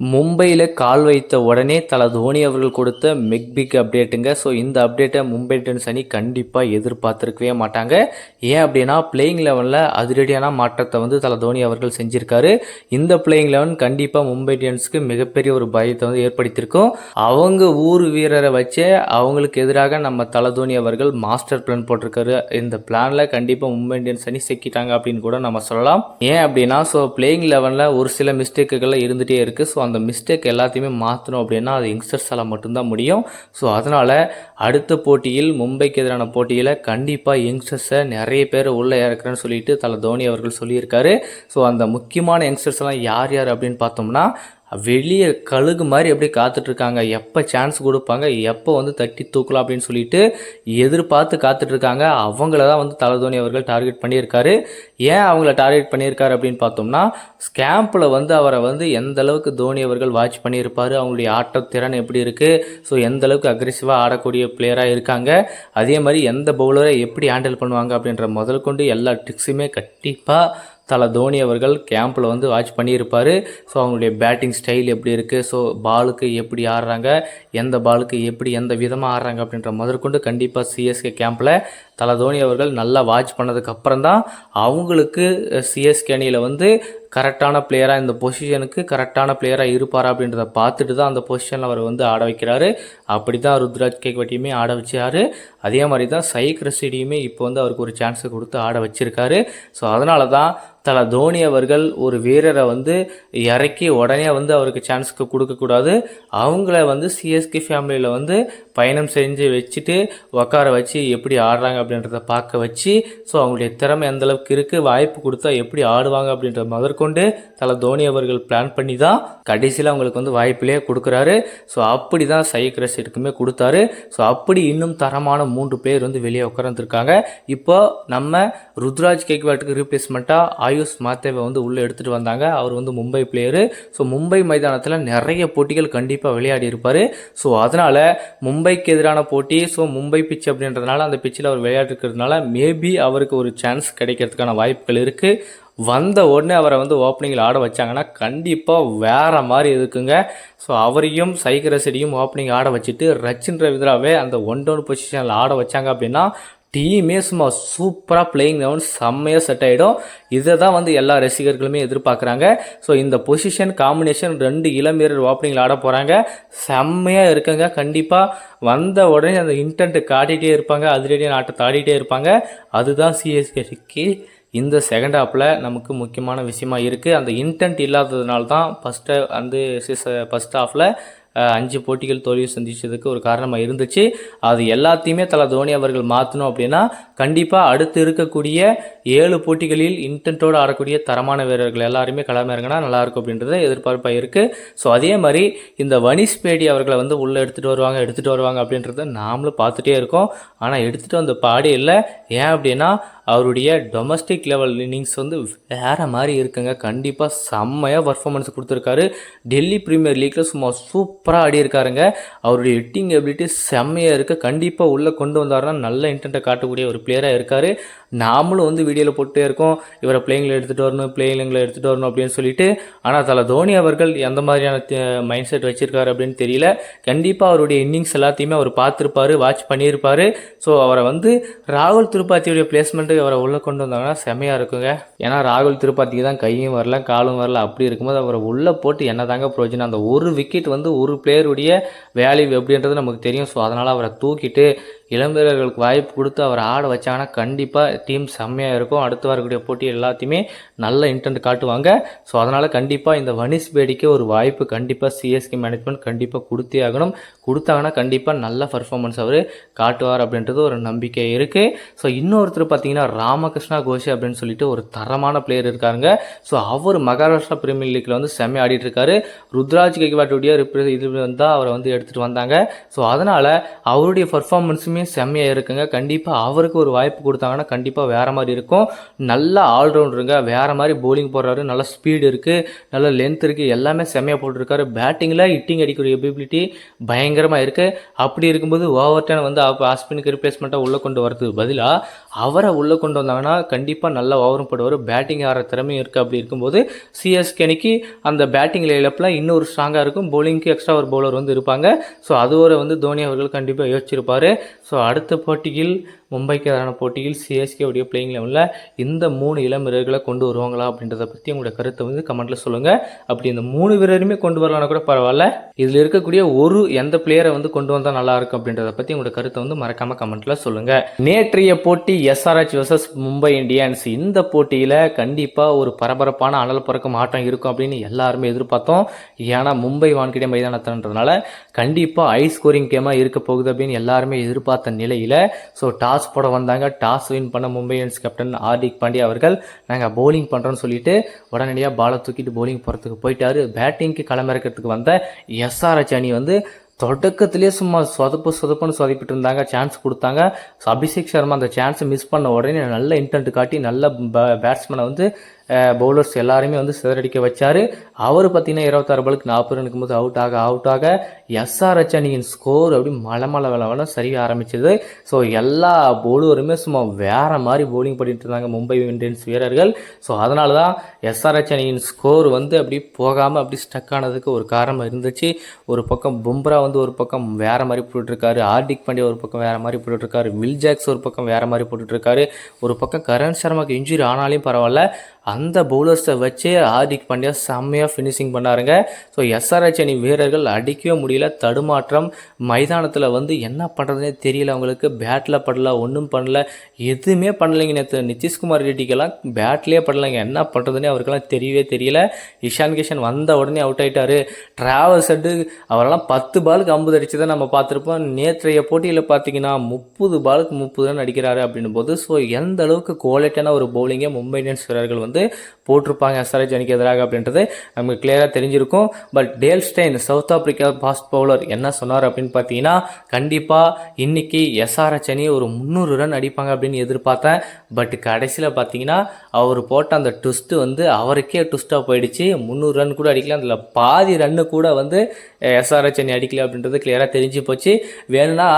மும்பையில் கால் வைத்த உடனே தல தோனி அவர்கள் கொடுத்த மெக் பிக் அப்டேட்டுங்க ஸோ இந்த அப்டேட்டை மும்பை இந்தியன்ஸ் அணி கண்டிப்பாக எதிர்பார்த்துருக்கவே மாட்டாங்க. ஏன் அப்படின்னா பிளேயிங் லெவனில் அதிரடியான மாற்றத்தை வந்து தல தோனி அவர்கள் செஞ்சிருக்காரு. இந்த பிளேயிங் லெவன் கண்டிப்பாக மும்பை இந்தியன்ஸ்க்கு மிகப்பெரிய ஒரு பயத்தை வந்து ஏற்படுத்தியிருக்கும். அவங்க ஊர் வீரரை வச்சே அவங்களுக்கு எதிராக நம்ம தல தோனி அவர்கள் மாஸ்டர் பிளான் போட்டிருக்காரு. இந்த பிளானில் கண்டிப்பாக மும்பை இந்தியன்ஸ் அணி சிக்கிட்டாங்க அப்படின்னு கூட நம்ம சொல்லலாம். ஏன் அப்படின்னா ஸோ பிளேயிங் லெவனில் ஒரு சில மிஸ்டேக்குகள்லாம் இருந்துகிட்டே இருக்குது ஸோ அந்த மிஸ்டேக் எல்லாத்தையுமே மாற்றணும் அப்படின்னா அது யங்ஸ்டர்ஸால் மட்டும்தான் முடியும். ஸோ அதனால் அடுத்த போட்டியில் மும்பைக்கு எதிரான போட்டியில் கண்டிப்பாக யங்ஸ்டர்ஸை நிறைய பேர் உள்ளே இறக்குறேன்னு சொல்லிட்டு தலை தோனி அவர்கள் சொல்லியிருக்காரு. ஸோ அந்த முக்கியமான யங்ஸ்டர்ஸ் எல்லாம் யார் யார் அப்படின்னு பார்த்தோம்னா வெளியே கழுகு மாதிரி அப்படியே காத்துட்ருக்காங்க. எப்போ சான்ஸ் கொடுப்பாங்க? எப்போ வந்து தட்டி தூக்கலாம் அப்படின்னு சொல்லிட்டு எதிர்பார்த்து காத்துட்ருக்காங்க. அவங்கள தான் வந்து தல தோனி அவர்கள் டார்கெட் பண்ணியிருக்காரு. ஏன் அவங்கள டார்கெட் பண்ணியிருக்காரு அப்படின்னு பார்த்தோம்னா ஸ்கேம்பில் வந்து அவரை வந்து எந்த அளவுக்கு தோனி அவர்கள் வாட்ச் பண்ணியிருப்பார்? அவங்களுடைய ஆட்டத்திறன் எப்படி இருக்குது ஸோ எந்த அளவுக்கு அக்ரெசிவாக ஆடக்கூடிய பிளேயராக இருக்காங்க? அதே மாதிரி எந்த பவுலரை எப்படி ஹேண்டில் பண்ணுவாங்க அப்படின்ற முதல் கொண்டு எல்லா ட்ரிக்ஸுமே கண்டிப்பாக தல தோனி அவர்கள் கேம்பில் வந்து வாட்ச் பண்ணியிருப்பார். ஸோ அவங்களுடைய பேட்டிங் ஸ்டைல் எப்படி இருக்குது ஸோ பாலுக்கு எப்படி ஆடுறாங்க? எந்த பாலுக்கு எப்படி எந்த விதமாக ஆடுறாங்க? அப்படின்ற முதற்கொண்டு கண்டிப்பாக சிஎஸ்கே கேம்பில் தலை தோனி அவர்கள் நல்லா வாட்ச் பண்ணதுக்கப்புறம் தான் அவங்களுக்கு சிஎஸ்கே அணியில் வந்து கரெக்டான பிளேயராக இந்த பொசிஷனுக்கு கரெக்டான பிளேயராக இருப்பாரா அப்படின்றத பார்த்துட்டு தான் அந்த பொசிஷனில் அவர் வந்து ஆட வைக்கிறாரு. அப்படி தான் ருத்ராஜ் கேக்வட்டியுமே ஆட வச்சார். அதே மாதிரி தான் சைக் ரசிடியுமே இப்போ வந்து அவருக்கு ஒரு சான்ஸை கொடுத்து ஆட வச்சிருக்காரு. ஸோ அதனால தான் தல தோனி அவர்கள் ஒரு வீரரை வந்து இறக்கி உடனே வந்து அவருக்கு சான்ஸ்க்கு கொடுக்கக்கூடாது. அவங்கள வந்து சிஎஸ்கே ஃபேமிலியில் வந்து பயணம் செஞ்சு வச்சுட்டு உட்கார வச்சு எப்படி ஆடுறாங்க அப்படின்றத பார்க்க வச்சு ஸோ அவங்களுடைய திறமை எந்தளவுக்கு இருக்குது வாய்ப்பு கொடுத்தா எப்படி ஆடுவாங்க அப்படின்ற முதற்கொண்டு தல தோனி அவர்கள் பிளான் பண்ணி தான் கடைசியில் அவங்களுக்கு வந்து வாய்ப்பிலே கொடுக்குறாரு. ஸோ அப்படி தான் சைக் ரசிடுக்குமே கொடுத்தாரு. ஸோ அப்படி இன்னும் தரமான மூன்று பேர் வந்து வெளியே உட்காந்துருக்காங்க இப்போ நம்ம ருத்ராஜ் கேக்வாட்டுக்கு ரீப்ளேஸ்மெண்ட்டாக ஆயுஷ் மாத்தேவை வந்து உள்ளே எடுத்துகிட்டு வந்தாங்க. அவர் வந்து மும்பை பிளேயரு ஸோ மும்பை மைதானத்தில் நிறைய போட்டிகள் கண்டிப்பாக விளையாடி இருப்பார். ஸோ அதனால் மும்பைக்கு எதிரான போட்டி ஸோ மும்பை பிச் அப்படின்றதுனால அந்த பிச்சில் அவர் விளையாடிருக்கிறதுனால மேபி அவருக்கு ஒரு சான்ஸ் கிடைக்கிறதுக்கான வாய்ப்புகள் இருக்குது வந்த உடனே அவரை வந்து ஓப்பனிங்கில் ஆட வச்சாங்கன்னா கண்டிப்பாக வேறு மாதிரி இருக்குங்க. ஸோ அவரையும் சைக்கரசடியும் ஓப்பனிங் ஆட வச்சுட்டு ரச்சின் ரவீந்திராவே அந்த ஒன் டவுன் பொசிஷனில் ஆட வச்சாங்க அப்படின்னா டீமே சும்மா சூப்பராக பிளேயிங் லெவன் செம்மையாக செட் ஆகிடும் இதை தான் வந்து எல்லா ரசிகர்களுமே எதிர்பார்க்குறாங்க. ஸோ இந்த பொசிஷன் காம்பினேஷன் ரெண்டு இளம் வீரர் ஓப்பனிங்கில் ஆட போகிறாங்க செம்மையாக இருக்குங்க கண்டிப்பாக வந்த உடனே அந்த இன்டென்ட் காட்டிகிட்டே இருப்பாங்க. அதிரடியான நாட்டை ஆடிட்டே இருப்பாங்க. அதுதான் சிஎஸ்கேக்கு இந்த செகண்ட் ஹாப்பில் நமக்கு முக்கியமான விஷயமா இருக்குது அந்த இன்டென்ட் இல்லாததுனால தான் ஃபஸ்ட்டு அந்த ஃபஸ்ட் ஹாஃபில் அஞ்சு போட்டிகள் தோல்வி சந்தித்ததுக்கு ஒரு காரணமாக இருந்துச்சு. அது எல்லாத்தையுமே தலை தோனி அவர்கள் மாற்றணும் அப்படின்னா கண்டிப்பாக அடுத்து இருக்கக்கூடிய ஏழு போட்டிகளில் இன்டென்ட்டோடு ஆடக்கூடிய தரமான வீரர்கள் எல்லாருமே களமிறங்கினா நல்லாயிருக்கும் அப்படின்றத எதிர்பார்ப்பாக இருக்குது ஸோ அதே மாதிரி இந்த வனிஷ் பேடி அவர்களை வந்து உள்ளே எடுத்துகிட்டு வருவாங்க எடுத்துகிட்டு வருவாங்க அப்படின்றத நாமளும் பார்த்துட்டே இருக்கோம். ஆனால் எடுத்துகிட்டு வந்த பாடி இல்லை. ஏன் அப்படின்னா அவருடைய டொமஸ்டிக் லெவல் இன்னிங்ஸ் வந்து வேறு மாதிரி இருக்குங்க. கண்டிப்பாக செம்மையாக பர்ஃபார்மன்ஸ் கொடுத்துருக்காரு. டெல்லி ப்ரீமியர் லீக்கில் சும்மா சூப்பராக ஆடி இருக்காருங்க. அவருடைய ஹிட்டிங் எபிலிட்டி செம்மையாக இருக்குது கண்டிப்பாக உள்ளே கொண்டு வந்தாருன்னா நல்ல இன்டென்ட்டை காட்டக்கூடிய ஒரு பிளேயராக இருக்கார். நாமளும் வந்து வீடியோவில் போட்டே இருக்கோம். இவரை பிளேயிங்கில் எடுத்துகிட்டு வரணும் பிளேயிங்கில் எடுத்துகிட்டு வரணும் அப்படின்னு சொல்லிட்டு. ஆனால் தலை தோனி அவர்கள் எந்த மாதிரியான மைண்ட் செட் வச்சுருக்காரு அப்படின்னு தெரியல. கண்டிப்பாக அவருடைய இன்னிங்ஸ் எல்லாத்தையுமே அவர் பார்த்துருப்பாரு வாட்ச் பண்ணியிருப்பார். ஸோ அவரை வந்து ராகுல் திருப்பாத்தியுடைய பிளேஸ்மெண்ட்டு அவரை உள்ளே கொண்டு வந்தாங்கன்னா செமையாக இருக்குங்க. ஏன்னா ராகுல் திருப்பாத்திக்கு தான் கையும் வரல காலும் வரல. அப்படி இருக்கும்போது அவரை உள்ளே போட்டு என்ன தாங்க பிரோஜனம் அந்த ஒரு விக்கெட் வந்து ஒரு பிளேயருடைய வேல்யூ எப்படின்றது நமக்கு தெரியும். ஸோ அதனால் அவரை தூக்கிட்டு இளம் வீரர்களுக்கு வாய்ப்பு கொடுத்து அவர் ஆட வச்சாங்கன்னா கண்டிப்பாக டீம் செம்மையாக இருக்கும். அடுத்து வரக்கூடிய போட்டி எல்லாத்தையுமே நல்ல இன்டென்ட் காட்டுவாங்க. ஸோ அதனால் கண்டிப்பாக இந்த வனிஷ் பேடிக்கு ஒரு வாய்ப்பு கண்டிப்பாக சிஎஸ்கே மேனேஜ்மெண்ட் கண்டிப்பாக கொடுத்தே ஆகணும். கொடுத்தாங்கன்னா கண்டிப்பாக நல்ல பர்ஃபார்மன்ஸ் அவர் காட்டுவார் அப்படின்றது ஒரு நம்பிக்கை இருக்குது ஸோ இன்னொருத்தர் பார்த்தீங்கன்னா ராமகிருஷ்ணா கோஷி அப்படின்னு சொல்லிட்டு ஒரு தரமான பிளேயர் இருக்காருங்க. ஸோ அவர் மகாராஷ்டிரா பிரீமியர் லீக்கில் வந்து செம்மையாக ஆடிட்டு இருக்காரு ருத்ராஜ் கெக்வாட்டுடைய ரிப்ரே இது வந்து அவரை வந்து எடுத்துகிட்டு வந்தாங்க. ஸோ அதனால் அவருடைய பர்ஃபார்மன்ஸுமே பவுலர்ஸுமே செம்மையாக இருக்குங்க. கண்டிப்பாக அவருக்கு ஒரு வாய்ப்பு கொடுத்தாங்கன்னா கண்டிப்பாக வேறு மாதிரி இருக்கும். நல்ல ஆல்ரவுண்டருங்க. வேறு மாதிரி போலிங் போடுறாரு. நல்ல ஸ்பீடு இருக்குது நல்ல லென்த் இருக்குது எல்லாமே செம்மையாக போட்டிருக்காரு. பேட்டிங்கில் ஹிட்டிங் அடிக்கிற எபிலிட்டி பயங்கரமாக இருக்குது அப்படி இருக்கும்போது ஓவர் டைம் வந்து அப்போ ஆஸ்பினுக்கு ரிப்ளேஸ்மெண்ட்டாக உள்ளே கொண்டு வரதுக்கு பதிலாக அவரை உள்ளே கொண்டு வந்தாங்கன்னா கண்டிப்பாக நல்ல ஓவரும் போடுவார். பேட்டிங் ஆடுற திறமையும் இருக்குது அப்படி இருக்கும்போது சிஎஸ்கே அன்னைக்கு அந்த பேட்டிங் லைலப்பில் இன்னொரு ஸ்ட்ராங்காக இருக்கும். போலிங்க்கு எக்ஸ்ட்ரா ஒரு பவுலர் வந்து இருப்பாங்க. ஸோ அது ஒரு வந்து தோனி அவர்கள் கண்டிப்பாக யோசிச்சிருப்பார். ஸோ அடுத்த போட்டியில் மும்பைக்கு எதிரான போட்டியில் சிஎஸ்கே உடைய பிளேயிங் லெவலில் இந்த மூணு இளம் வீரர்களை கொண்டு வருவாங்களா அப்படின்றத பற்றி உங்களோட கருத்தை வந்து கமெண்ட்டில் சொல்லுங்கள் அப்படி இந்த மூணு வீரருமே கொண்டு வரலாம்னா கூட பரவாயில்ல. இதில் இருக்கக்கூடிய ஒரு எந்த பிளேயரை வந்து கொண்டு வந்தால் நல்லா இருக்கும் அப்படின்றத பற்றி உங்களோட கருத்தை வந்து மறக்காமல் கமெண்ட்டில் சொல்லுங்கள் நேற்றைய போட்டி எஸ்ஆர்ஹெச் வர்சஸ் மும்பை இந்தியன்ஸ். இந்த போட்டியில் கண்டிப்பாக ஒரு பரபரப்பான அனல் பறக்கும் ஆட்டம் இருக்கும் அப்படின்னு எல்லாருமே எதிர்பார்த்தோம். ஏன்னா மும்பை வான்கிடே மைதானத்தின்றதுனால கண்டிப்பாக ஹை ஸ்கோரிங் கேமாக இருக்க போகுது அப்படின்னு எல்லாருமே எதிர்பார்த்த நிலையில் ஸோ டாஸ் டாஸ் போட வந்தாங்க. டாஸ் வின் பண்ண மும்பை இந்தியன்ஸ் கேப்டன் ஹார்திக் பாண்டியா அவர்கள் நாங்கள் பவுலிங் பண்ணுறோன்னு சொல்லிட்டு உடனடியாக பாலை தூக்கிட்டு போலிங் போகிறதுக்கு போயிட்டாரு. பேட்டிங்க்கு களமிறக்கிறதுக்கு வந்த எஸ்ஆர்ஹெச் அணி வந்து தொடக்கத்திலே சும்மா சொதப்பு சொதப்புன்னு சொதப்பிட்டு இருந்தாங்க. சான்ஸ் கொடுத்தாங்க. ஸோ அபிஷேக் சர்மா அந்த சான்ஸை மிஸ் பண்ண உடனே நல்ல இன்டென்ட் காட்டி நல்ல பேட்ஸ்மேனை வந்து பவுலர்ஸ் எல்லாருமே வந்து சிதறடிக்க வச்சார். அவர் பார்த்தீங்கன்னா இருபத்தாறு பாலுக்கு நாற்பது ரனுக்கும் போது அவுட் ஆக அவுட் ஆக எஸ்ஆர்ஹெச் அணியின் ஸ்கோர் அப்படி மலை மலை வள சரியாக சரிய ஆரம்பிச்சது. ஸோ எல்லா பவுலருமே சும்மா வேற மாதிரி பவுலிங் பண்ணிட்டு இருந்தாங்க மும்பை இந்தியன்ஸ் வீரர்கள். ஸோ அதனால தான் எஸ்ஆர்ஹெச் அணியின் ஸ்கோர் வந்து அப்படி போகாமல் அப்படி ஸ்டக் ஆனதுக்கு ஒரு காரணம் இருந்துச்சு. ஒரு பக்கம் பும்ரா வந்து ஒரு பக்கம் வேறு மாதிரி போட்டுட்ருக்காரு. ஹார்திக் பாண்டியா ஒரு பக்கம் வேறு மாதிரி போட்டுட்ருக்காரு. வில் ஜாக்ஸ் ஒரு பக்கம் வேறு மாதிரி போட்டுட்ருக்காரு. ஒரு பக்கம் கரண் சர்மாக்கு இன்ஜுரி ஆனாலும் பரவாயில்ல. அந்த பவுலர்ஸை வச்சே ஹார்திக் பாண்டியா செம்மையாக ஃபினிஷிங் பண்ணாருங்க. ஸோ எஸ்ஆர்ஹெச் அணி வீரர்கள் அடிக்கவே முடியல. தடுமாற்றம் மைதானத்தில் வந்து என்ன பண்ணுறதுனே தெரியல அவங்களுக்கு. பேட்டில் படல ஒன்றும் பண்ணல. எதுவுமே பண்ணலைங்க நேற்று நிதிஷ்குமார் ரெட்டிக்கெல்லாம் பேட்லேயே படலைங்க. என்ன பண்ணுறதுனே அவருக்கெல்லாம் தெரியவே தெரியல. இஷான் கிஷன் வந்த உடனே அவுட் ஆகிட்டாரு ட்ராவல் செட்டு அவரெல்லாம் பத்து பாலுக்கு ஐம்பது தான் நம்ம பார்த்துருப்போம். நேற்றைய போட்டியில் பார்த்தீங்கன்னா முப்பது பாலுக்கு முப்பது ரன் அடிக்கிறாரு அப்படின்னும் போது ஸோ எந்த அளவுக்கு குவாலிட்டியான ஒரு பவுலிங்கை மும்பை இந்தியன்ஸ் வீரர்கள் வந்து போட்டிருப்பாங்க எஸ்ஆர்ஹெச் அணிக்கு எதிராக அப்படின்றது நமக்கு கிளியராக தெரிஞ்சிருக்கும். But Dale Steyn South Africa fast bowler என்ன சொன்னார் அப்படின்னு பார்த்தீங்கன்னா கண்டிப்பாக இன்னைக்கு எஸ்ஆர்ஹெச் அணி ஒரு முந்நூறு ரன் அடிப்பாங்க அப்படின்னு எதிர்பார்த்தேன். பட் கடைசியில் பார்த்தீங்கன்னா அவர் போட்ட அந்த ட்விஸ்ட்டு வந்து அவருக்கே ட்விஸ்ட்டாக போயிடுச்சு. முந்நூறு ரன் கூட அடிக்கல அதில் பாதி ரன்னு கூட வந்து எஸ்ஆர்ஹெச் அணி அடிக்கல அப்படின்றது கிளியராக தெரிஞ்சு போச்சு. வேணும்னா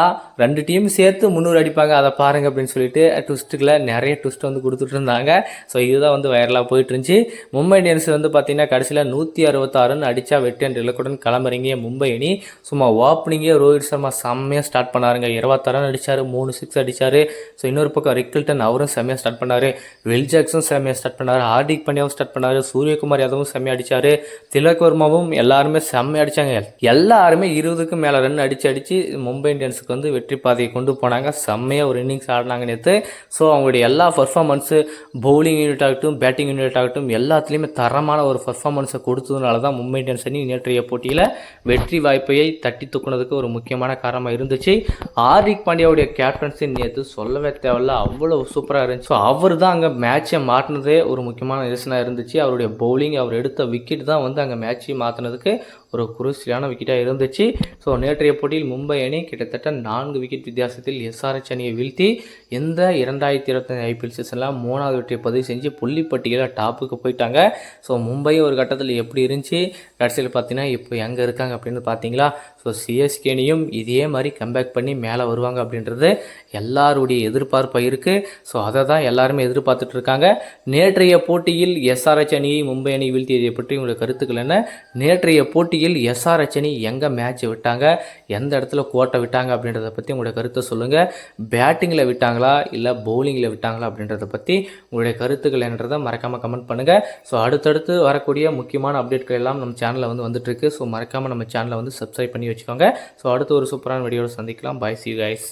ரெண்டு டீம் சேர்த்து முந்நூறு அடிப்பாங்க அதை பாருங்க அப்படின்னு சொல்லிட்டு ட்விஸ்ட்டுக்கில் நிறைய ட்விஸ்ட் வந்து கொடுத்துட்டு இருந்தாங்க. ஸோ இதுதான் வந்து கேரளா போயிட்டு இருந்துச்சு மும்பை இந்தியன்ஸ் வந்து பார்த்தீங்கன்னா கடைசியில் நூற்றி அறுபத்தாறு ரன் அடித்தா வெற்றி என்ற இலக்குடன் கிளம்புறீங்க மும்பை அணி சும்மா ஓப்பனிங்கே ரோஹித் சர்மா செம்மையாக ஸ்டார்ட் பண்ணாருங்க. இருபத்தாறு ரன் அடிச்சாரு மூணு சிக்ஸ் அடித்தார் ஸோ இன்னொரு பக்கம் ரிக்கில்டன் அவரும் செம்மையாக ஸ்டார்ட் பண்ணார். வில் ஜாக்ஸும் செம்மையாக ஸ்டார்ட் பண்ணார். ஹார்திக் பாண்டியாவும் ஸ்டார்ட் பண்ணார். சூரியகுமார் யாதவும் செம்மையாக அடித்தார் திலக் வர்மாவும் எல்லாருமே செம்மையாக அடிச்சாங்க. எல்லாருமே இருபதுக்கும் மேலே ரன் அடித்து அடித்து மும்பை இந்தியன்ஸுக்கு வந்து வெற்றி பாதையை கொண்டு போனாங்க. செம்மையாக ஒரு இன்னிங்ஸ் ஆடினாங்க நேற்று ஸோ அவங்களுடைய எல்லா பர்ஃபார்மன்ஸு பவுலிங் யூனிட் ஆகட்டும் பேட்டிங் யூனிட் ஆகட்டும் எல்லாத்துலேயுமே தரமான ஒரு பர்ஃபார்மன்ஸை கொடுத்ததுனால தான் மும்பை இந்தியன்ஸ் அணி நேற்றைய போட்டியில் வெற்றி வாய்ப்பையை தட்டி தூக்குனதுக்கு ஒரு முக்கியமான காரணமாக இருந்துச்சு. ஹார்திக் பாண்டியாவுடைய கேப்டன்சி நேற்று சொல்லவே தேவையில்ல அவ்வளோ சூப்பராக இருந்துச்சு. ஸோ அவர் தான் அங்கே மேட்சை மாற்றினதே ஒரு முக்கியமான ரீசனாக இருந்துச்சு. அவருடைய பவுலிங் அவர் எடுத்த விக்கெட் தான் வந்து அங்கே மேட்சை மாற்றினதுக்கு ஒரு குருசியான விக்கெட்டாக இருந்துச்சு. ஸோ நேற்றைய போட்டியில் மும்பை அணி கிட்டத்தட்ட நான்கு விக்கெட் வித்தியாசத்தில் எஸ்ஆர்ஹெச் அணியை வீழ்த்தி இந்த இரண்டாயிரத்தி இருபத்தஞ்சு ஐபிஎல் சீசனில் மூணாவது வெற்றியை பதிவு செஞ்சு பட்டியலில் டாப்புக்கு போயிட்டாங்க. ஸோ மும்பை ஒரு கட்டத்தில் எப்படி இருந்துச்சு? கடைசியில் பார்த்தீங்கன்னா இப்போ எங்கே இருக்காங்க அப்படின்னு பார்த்தீங்களா ஸோ சிஎஸ்கேனியும் இதே மாதிரி கம்பேக் பண்ணி மேலே வருவாங்க அப்படின்றது எல்லாருடைய எதிர்பார்ப்பாக இருக்குது ஸோ அதை தான் எல்லாருமே எதிர்பார்த்துட்டு இருக்காங்க. நேற்றைய போட்டியில் எஸ்ஆர்ஹெச் அணியை மும்பை அணி வீழ்த்தியதை பற்றி உங்களுடைய கருத்துக்கள் என்ன? நேற்றைய போட்டியில் எஸ்ஆர்ஹெச் அணி எங்கே மேட்ச் விட்டாங்க? எந்த இடத்துல கோட்டை விட்டாங்க அப்படின்றத பற்றி உங்களுடைய கருத்தை சொல்லுங்கள் பேட்டிங்கில் விட்டாங்களா? இல்லை பவுலிங்கில் விட்டாங்களா அப்படின்றத பற்றி உங்களுடைய கருத்துக்கள் என்றதை மறக்காமல் கமெண்ட் பண்ணுங்கள் ஸோ அடுத்தடுத்து வரக்கூடிய முக்கியமான அப்டேட்கள் எல்லாம் நம்ம சேனலில் வந்து வந்துட்டுருக்கு. ஸோ மறக்காமல் நம்ம சேனலை வந்து சப்ஸ்கிரைப் பண்ணி வச்சுக்கோங்க. ஸோ அடுத்து ஒரு சூப்பரான வீடியோவில் சந்திக்கலாம். பாய் சி கைஸ்